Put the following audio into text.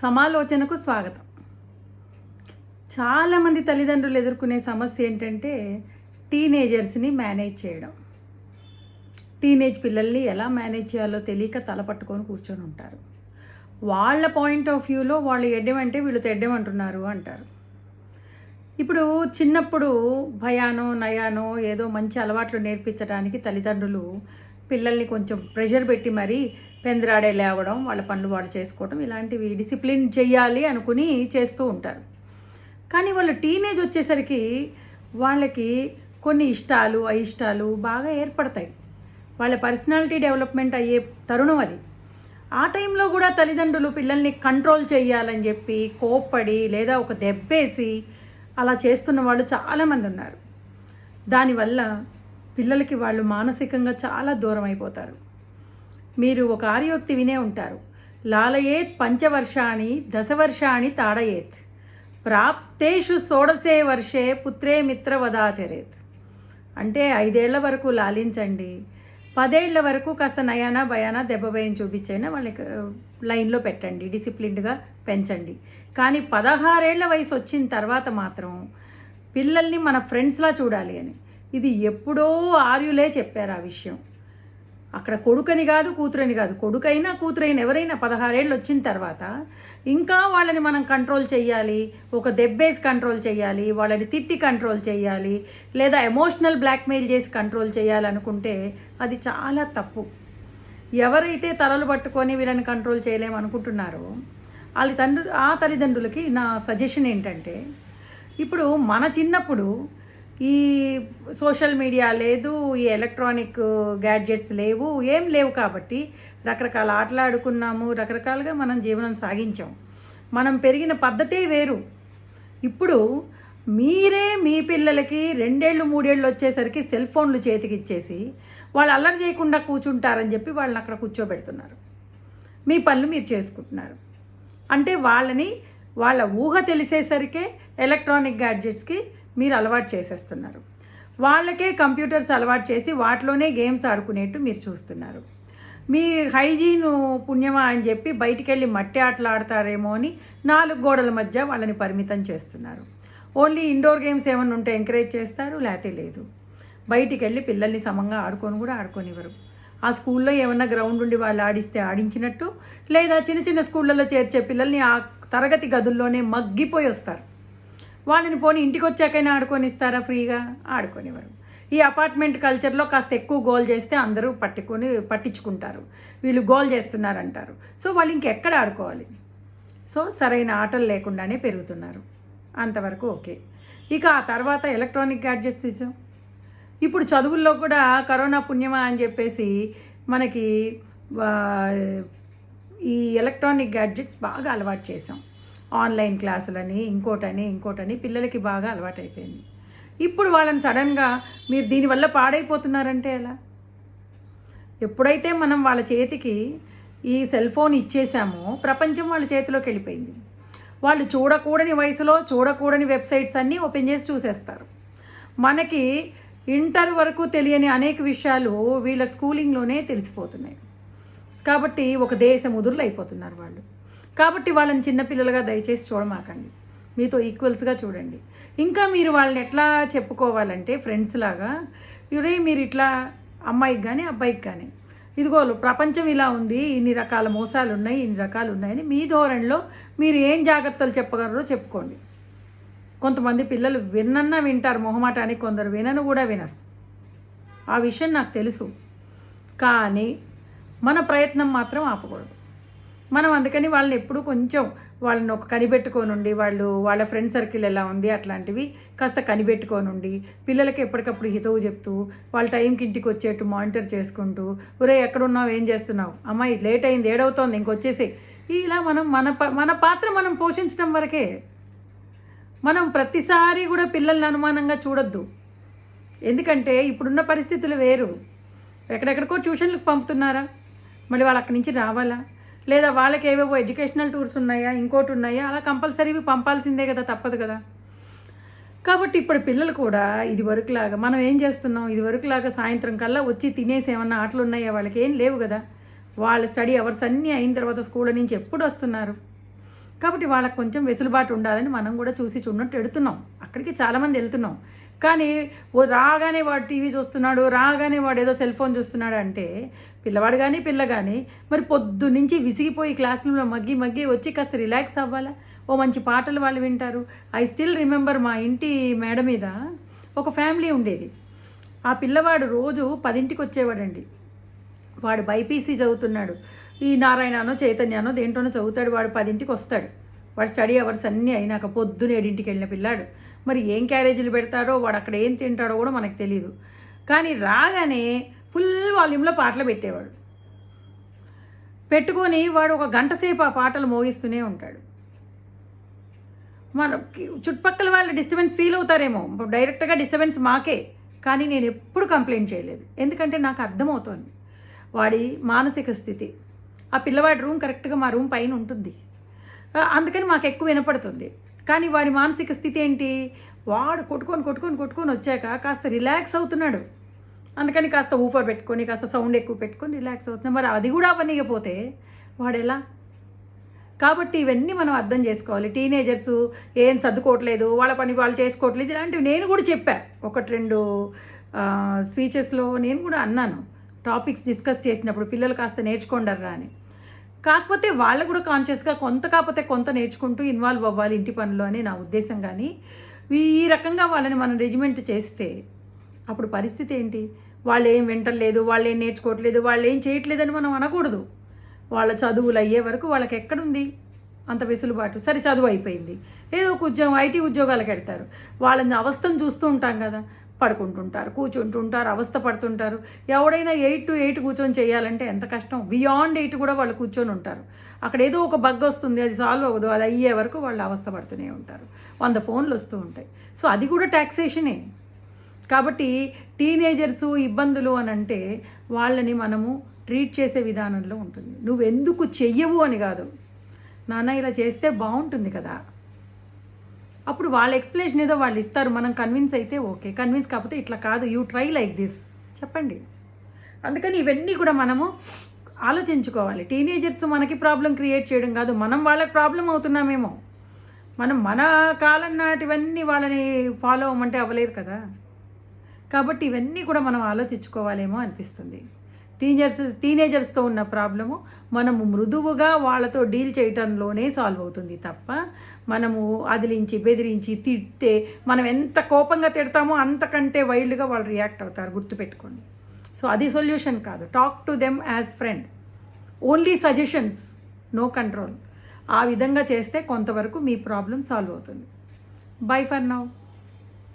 సమాలోచనకు స్వాగతం. చాలామంది తల్లిదండ్రులు ఎదుర్కొనే సమస్య ఏంటంటే టీనేజర్స్ని మేనేజ్ చేయడం. టీనేజ్ పిల్లల్ని ఎలా మేనేజ్ చేయాలో తెలియక తల పట్టుకొని కూర్చొని ఉంటారు. వాళ్ళ పాయింట్ ఆఫ్ వ్యూలో వాళ్ళు ఎడ్డమంటే వీళ్ళు తెడ్డమంటున్నారు అంటారు. ఇప్పుడు చిన్నప్పుడు భయానో నయానో ఏదో మంచి అలవాట్లు నేర్పించడానికి తల్లిదండ్రులు పిల్లల్ని కొంచెం ప్రెషర్ పెట్టి మరీ పెందరాడే లేవడం వాళ్ళ పనులు వాడు చేసుకోవడం ఇలాంటివి డిసిప్లిన్ చేయాలి అనుకుని చేస్తూ ఉంటారు. కానీ వాళ్ళు టీనేజ్ వచ్చేసరికి వాళ్ళకి కొన్ని ఇష్టాలు అయిష్టాలు బాగా ఏర్పడతాయి. వాళ్ళ పర్సనాలిటీ డెవలప్మెంట్ అయ్యే తరుణం అది. ఆ టైంలో కూడా తల్లిదండ్రులు పిల్లల్ని కంట్రోల్ చేయాలని చెప్పి కోప్పడి లేదా ఒక దెబ్బేసి అలా చేస్తున్న వాళ్ళు చాలామంది ఉన్నారు. దానివల్ల పిల్లలకి వాళ్ళు మానసికంగా చాలా దూరం అయిపోతారు. మీరు ఒక ఆర్యోక్తి వినే ఉంటారు. లాలయేత్ పంచవర్షాణి దశవర్షాణి తాడయేత్. ప్రాప్తేషు షోడసే వర్షే పుత్రే మిత్రవదాచరేత్ అంటే ఐదేళ్ళ వరకు లాలించండి. పదేళ్ళ వరకు కాస్త నయానా భయానా దెబ్బ భయం చూపించైనా వాళ్ళకి లైన్లో పెట్టండి. డిసిప్లిన్డ్గా పెంచండి. కానీ పదహారేళ్ళ వయసు వచ్చిన తర్వాత మాత్రం పిల్లల్ని మన ఫ్రెండ్స్లా చూడాలి అని. ఇది ఎప్పుడో ఆర్యులే చెప్పారు ఆ విషయం. అక్కడ కొడుకని కాదు కూతురని కాదు. కొడుకైనా కూతురైనా ఎవరైనా పదహారేళ్ళు వచ్చిన తర్వాత ఇంకా వాళ్ళని మనం కంట్రోల్ చేయాలి ఒక దెబ్బేసి కంట్రోల్ చేయాలి వాళ్ళని తిట్టి కంట్రోల్ చేయాలి లేదా ఎమోషనల్ బ్లాక్మెయిల్ చేసి కంట్రోల్ చేయాలనుకుంటే అది చాలా తప్పు. ఎవరైతే తలలు పట్టుకొని వీళ్ళని కంట్రోల్ చేయలేమనుకుంటున్నారో వాళ్ళ తండ్రి ఆ తల్లిదండ్రులకి నా సజెషన్ ఏంటంటే ఇప్పుడు మన చిన్నప్పుడు ఈ సోషల్ మీడియా లేదు ఈ ఎలక్ట్రానిక్ గ్యాడ్జెట్స్ లేవు ఏం లేవు కాబట్టి రకరకాల ఆటలు ఆడుకున్నాము రకరకాలుగా మనం జీవనం సాగించాం. మనం పెరిగిన పద్ధతే వేరు. ఇప్పుడు మీరే మీ పిల్లలకి రెండేళ్ళు మూడేళ్ళు వచ్చేసరికి సెల్ ఫోన్లు చేతికిచ్చేసి వాళ్ళు అల్లరి చేయకుండా కూర్చుంటారని చెప్పి వాళ్ళని అక్కడ కూర్చోబెడుతున్నారు. మీ పనులు మీరు చేసుకుంటున్నారు. అంటే వాళ్ళని వాళ్ళ ఊహ తెలిసేసరికే ఎలక్ట్రానిక్ గ్యాడ్జెట్స్కి మీరు అలవాటు చేసేస్తున్నారు. వాళ్ళకే కంప్యూటర్స్ అలవాటు చేసి వాటిలోనే గేమ్స్ ఆడుకునేట్టు మీరు చూస్తున్నారు. మీ హైజీన్ పుణ్యమా అని చెప్పి బయటికి వెళ్ళి మట్టి ఆటలు ఆడతారేమో అని నాలుగు గోడల మధ్య వాళ్ళని పరిమితం చేస్తున్నారు. ఓన్లీ ఇండోర్ గేమ్స్ ఏమైనా ఉంటే ఎంకరేజ్ చేస్తారు? లేతే లేదు. బయటికి వెళ్ళి పిల్లల్ని సమంగా ఆడుకొని కూడా ఆడుకోనివ్వరు. ఆ స్కూల్లో ఏమన్నా గ్రౌండ్ ఉండి వాళ్ళు ఆడిస్తే ఆడించినట్టు లేదా చిన్న చిన్న స్కూళ్ళలో చేర్చే పిల్లల్ని ఆ తరగతి గదుల్లోనే మగ్గిపోయి వస్తారు. వాళ్ళని పోనీ ఇంటికి వచ్చాకైనా ఆడుకొనిస్తారా ఫ్రీగా? ఆడుకోనివ్వరు. ఈ అపార్ట్మెంట్ కల్చర్లో కాస్త ఎక్కువ గోల్ చేస్తే అందరూ పట్టుకొని పట్టించుకుంటారు. వీళ్ళు గోల్ చేస్తున్నారంటారు. సో వాళ్ళు ఇంకెక్కడ ఆడుకోవాలి? సో సరైన ఆటలు లేకుండానే పెరుగుతున్నారు. అంతవరకు ఓకే. ఇక ఆ తర్వాత ఎలక్ట్రానిక్ గ్యాడ్జెట్స్ తీసాం. ఇప్పుడు చదువుల్లో కూడా కరోనా పుణ్యమా అని చెప్పేసి మనకి ఈ ఎలక్ట్రానిక్ గ్యాడ్జెట్స్ బాగా అలవాటు చేసాం. ఆన్లైన్ క్లాసులని ఇంకోటని ఇంకోటని పిల్లలకి బాగా అలవాటు అయిపోయింది ఇప్పుడు వాళ్ళని సడన్గా మీరు దీనివల్ల పాడైపోతున్నారంటే ఎలా? ఎప్పుడైతే మనం వాళ్ళ చేతికి ఈ సెల్ ఫోన్ ఇచ్చేసామో ప్రపంచం వాళ్ళ చేతిలోకి వెళ్ళిపోయింది. వాళ్ళు చూడకూడని వయసులో చూడకూడని వెబ్సైట్స్ అన్నీ ఓపెన్ చేసి చూసేస్తారు. మనకి ఇంటర్ వరకు తెలియని అనేక విషయాలు వీళ్ళ స్కూలింగ్లోనే తెలిసిపోతున్నాయి. కాబట్టి ఒక దేశ ముదురులు అయిపోతున్నారు వాళ్ళు. కాబట్టి వాళ్ళని చిన్నపిల్లలుగా దయచేసి చూడమాకండి. మీతో ఈక్వల్స్గా చూడండి. ఇంకా మీరు వాళ్ళని ఎట్లా చెప్పుకోవాలంటే ఫ్రెండ్స్ లాగా ఇవరే మీరు ఇట్లా అమ్మాయికి కానీ అబ్బాయికి కానీ ఇదిగో ప్రపంచం ఇలా ఉంది ఇన్ని రకాల మోసాలు ఉన్నాయి ఇన్ని రకాలు ఉన్నాయని మీ ధోరణిలో మీరు ఏం జాగ్రత్తలు చెప్పగలరో చెప్పుకోండి. కొంతమంది పిల్లలు విన్నన్నా వింటారు మొహమాటానికి కొందరు వినను కూడా వినరు. ఆ విషయం నాకు తెలుసు. కానీ మన ప్రయత్నం మాత్రం ఆపకూడదు. మనం అందుకని వాళ్ళని ఎప్పుడూ కొంచెం వాళ్ళని ఒక కనిపెట్టుకోనుండి వాళ్ళు వాళ్ళ ఫ్రెండ్ సర్కిల్ ఎలా ఉంది అట్లాంటివి కాస్త కనిపెట్టుకోనుండి పిల్లలకి ఎప్పటికప్పుడు హితవు చెప్తూ వాళ్ళ టైంకి ఇంటికి వచ్చేట్టు మానిటర్ చేసుకుంటూ ఒరే ఎక్కడున్నావు? ఏం చేస్తున్నావు? అమ్మాయి లేట్ అయింది ఏడవుతోంది ఇంకొచ్చేసి ఇలా మనం మన ప- మన పాత్ర మనం పోషించడం వరకే. మనం ప్రతిసారి కూడా పిల్లల్ని అనుమానంగా చూడొద్దు. ఎందుకంటే ఇప్పుడున్న పరిస్థితులు వేరు. ఎక్కడెక్కడికో ట్యూషన్లకు పంపుతున్నారా? మళ్ళీ వాళ్ళు అక్కడి నుంచి రావాలా? లేదా వాళ్ళకి ఏవేవో ఎడ్యుకేషనల్ టూర్స్ ఉన్నాయా ఇంకోటి ఉన్నాయా అలా కంపల్సరీవి పంపాల్సిందే కదా తప్పదు కదా. కాబట్టి ఇప్పుడు పిల్లలు కూడా ఇది వరకులాగా మనం ఏం చేస్తున్నాం? ఇది వరకులాగా సాయంత్రం కల్లా వచ్చి తినేసి ఏమన్నా ఆటలు ఉన్నాయా వాళ్ళకి ఏం లేవు కదా. వాళ్ళ స్టడీ అవర్స్ అన్నీ అయిన తర్వాత స్కూల్ నుంచి ఎప్పుడు వస్తున్నారు? కాబట్టి వాళ్ళకి కొంచెం వెసులుబాటు ఉండాలని మనం కూడా చూసి చూడనట్టు వెళుతున్నాం అక్కడికి చాలామంది వెళ్తున్నాం. కానీ ఓ రాగానే వాడు టీవీ చూస్తున్నాడు రాగానే వాడు ఏదో సెల్ ఫోన్ చూస్తున్నాడు అంటే పిల్లవాడు కానీ పిల్ల కానీ మరి పొద్దు నుంచి విసిగిపోయి క్లాస్ రూమ్లో మగ్గి మగ్గి వచ్చి కాస్త రిలాక్స్ అవ్వాలా? ఓ మంచి పాటలు వాళ్ళు వింటారు. ఐ స్టిల్ రిమెంబర్ మా ఇంటి మేడ మీద ఒక ఫ్యామిలీ ఉండేది. ఆ పిల్లవాడు రోజు పదింటికి వచ్చేవాడండి. వాడు బైపీసీ చదువుతున్నాడు. ఈ నారాయణనో చైతన్యనో దేంట్లోనో చదువుతాడు వాడు పదింటికి వస్తాడు. వాడు స్టడీ అవర్స్ అన్నీ అయినాక పొద్దున ఏడింటికి వెళ్ళిన పిల్లాడు. మరి ఏం క్యారేజీలు పెడతారో వాడు అక్కడ ఏం తింటాడో కూడా మనకు తెలియదు కానీ రాగానే ఫుల్ వాల్యూమ్లో పాటలు పెట్టేవాడు. పెట్టుకొని వాడు ఒక గంట సేపు ఆ పాటలు మోగిస్తూనే ఉంటాడు. మన చుట్టుపక్కల వాళ్ళు డిస్టర్బెన్స్ ఫీల్ అవుతారేమో. డైరెక్ట్గా డిస్టర్బెన్స్ మాకే. కానీ నేను ఎప్పుడు కంప్లైంట్ చేయలేదు. ఎందుకంటే నాకు అర్థమవుతోంది. వాడి మానసిక స్థితి ఆ పిల్లవాడి రూమ్ కరెక్ట్గా మా రూమ్ పైన ఉంటుంది. అందుకని మాకు ఎక్కువ వినపడుతుంది. కానీ వాడి మానసిక స్థితి ఏంటి? వాడు కొట్టుకొని కొట్టుకొని కొట్టుకొని వచ్చాక కాస్త రిలాక్స్ అవుతున్నాడు. అందుకని కాస్త ఊఫర్ పెట్టుకొని కాస్త సౌండ్ ఎక్కువ పెట్టుకొని రిలాక్స్ అవుతున్నాడు. మరి అది కూడా అవ్వనియకపోతే వాడు ఎలా? కాబట్టి ఇవన్నీ మనం అర్థం చేసుకోవాలి. టీనేజర్స్ ఏం సర్దుకోవట్లేదు వాళ్ళ పని వాళ్ళు చేసుకోవట్లేదు ఇలాంటివి నేను కూడా చెప్పా. ఒకటి రెండు స్పీచెస్లో నేను కూడా అన్నాను. టాపిక్స్ డిస్కస్ చేసినప్పుడు పిల్లలు కాస్త నేర్చుకోండర్రా అని. కాకపోతే వాళ్ళు కూడా కాన్షియస్గా కొంత కాకపోతే కొంత నేర్చుకుంటూ ఇన్వాల్వ్ అవ్వాలి ఇంటి పనులు అని నా ఉద్దేశం కానీ ఈ రకంగా వాళ్ళని మనం రెజిమెంట్ చేస్తే అప్పుడు పరిస్థితి ఏంటి? వాళ్ళు ఏం వింటలేదు వాళ్ళు ఏం నేర్చుకోవట్లేదు వాళ్ళు ఏం చేయట్లేదని మనం అనకూడదు. వాళ్ళ చదువులు అయ్యే వరకు వాళ్ళకి ఎక్కడుంది? అంత వెసులుబాటు. సరే చదువు అయిపోయింది. ఏదో ఒక ఉద్యోగం ఐటీ ఉద్యోగాలకు పెడతారు వాళ్ళని అవస్థను చూస్తూ ఉంటాం కదా. పడుకుంటుంటారు కూర్చుంటుంటారు అవస్థ పడుతుంటారు. ఎవడైనా ఎయిట్ టు ఎయిట్ కూర్చొని చేయాలంటే ఎంత కష్టం? బియాండ్ ఎయిట్ కూడా వాళ్ళు కూర్చొని ఉంటారు. అక్కడ ఏదో ఒక బగ్ వస్తుంది అది సాల్వ్ అవ్వదు అది అయ్యే వరకు వాళ్ళు అవస్థ పడుతూనే ఉంటారు. వంద ఫోన్లు వస్తూ ఉంటాయి. సో అది కూడా ట్యాక్సేషనే కాబట్టి టీనేజర్స్ ఇబ్బందులు అని అంటే వాళ్ళని మనము ట్రీట్ చేసే విధానంలో ఉంటుంది. నువ్వెందుకు చెయ్యవు అని కాదు. నాన్న ఇలా చేస్తే బాగుంటుంది కదా. అప్పుడు వాళ్ళ ఎక్స్ప్లెనేషన్ ఏదో వాళ్ళు ఇస్తారు. మనం కన్విన్స్ అయితే ఓకే కన్విన్స్ కాకపోతే ఇట్లా కాదు. యూ ట్రై లైక్ దిస్ చెప్పండి. అందుకని ఇవన్నీ కూడా మనము ఆలోచించుకోవాలి. టీనేజర్స్ మనకి ప్రాబ్లం క్రియేట్ చేయడం కాదు. మనం వాళ్ళకి ప్రాబ్లం అవుతున్నామేమో. మనం మన కాలం నాటివన్నీ వాళ్ళని ఫాలో అవ్వమంటే అవ్వలేరు కదా. కాబట్టి ఇవన్నీ కూడా మనం ఆలోచించుకోవాలేమో అనిపిస్తుంది. టీనేజర్స్ టీనేజర్స్తో ఉన్న ప్రాబ్లము మనము మృదువుగా వాళ్ళతో డీల్ చేయటంలోనే సాల్వ్ అవుతుంది తప్ప మనము అదిలించి బెదిరించి తిడితే మనం ఎంత కోపంగా తిడతామో అంతకంటే వైల్డ్గా వాళ్ళు రియాక్ట్ అవుతారు గుర్తుపెట్టుకోండి. సో అది సొల్యూషన్ కాదు. Talk to them as friend only suggestions no control ఆ విధంగా చేస్తే కొంతవరకు మీ ప్రాబ్లం సాల్వ్ అవుతుంది. Bye for now